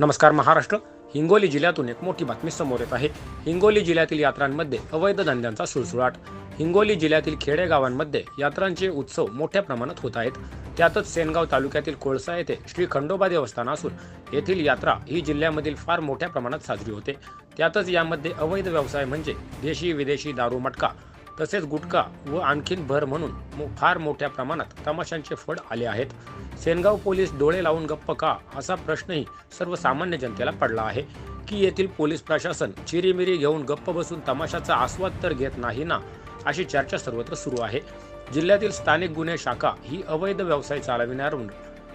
नमस्कार महाराष्ट्र. हिंगोली जिल्ह्यातून एक मोठी बातमी समोर येत आहे. हिंगोली जिल्ह्यातील यात्रांमध्ये अवैध धंद्यांचा सुळसुळाट. हिंगोली जिल्ह्यातील खेडेगावांमध्ये यात्रांचे उत्सव मोठ्या प्रमाणात होत आहेत. त्यातच सेनगाव तालुक्यातील कोळसा येथे श्री खंडोबा देवस्थान असून येथील यात्रा ही जिल्ह्यामधील फार मोठ्या प्रमाणात साजरी होते. त्यातच यामध्ये अवैध व्यवसाय म्हणजे देशी विदेशी दारू मटका तसेच गुटखा व आणखीन भर म्हणून मो- फार मोठ्या प्रमाणात तमाशांचे फड आले आहेत. सेनगाव पोलीस डोळे लावून गप्प का? असा प्रश्नही सर्वसामान्य जनतेला पडला आहे. की येथील पोलीस प्रशासन चिरीमिरी घेऊन गप्प बसून तमाशाचा आस्वाद तर घेत नाही ना? अशी चर्चा सर्वत्र सुरू आहे. जिल्ह्यातील स्थानिक गुन्हे शाखा ही अवैध व्यवसाय चालविण्यावरून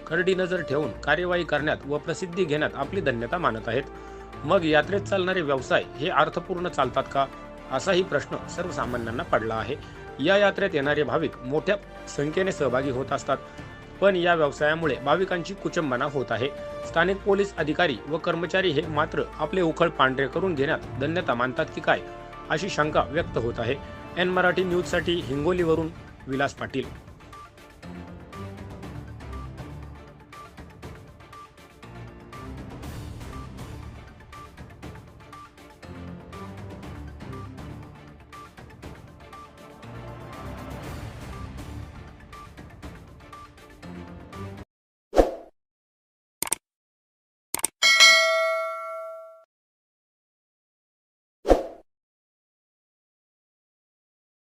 करडी नजर ठेवून कार्यवाही करण्यात व प्रसिद्धी घेण्यात आपली धन्यता मानत आहेत. मग यात्रेत चालणारे व्यवसाय हे अर्थपूर्ण चालतात का? असाही प्रश्न सर्वसामान्यांना पडला आहे. या यात्रेत येणारे भाविक मोठ्या संख्येने सहभागी होत असतात. पण या व्यवसायामुळे भाविकांची कुचंबना होत आहे. स्थानिक पोलीस अधिकारी व कर्मचारी हे मात्र आपले उखळ पांढरे करून घेण्यात धन्यता मानतात की काय अशी शंका व्यक्त होत आहे. एन मराठी न्यूजसाठी हिंगोलीवरून विलास पाटील.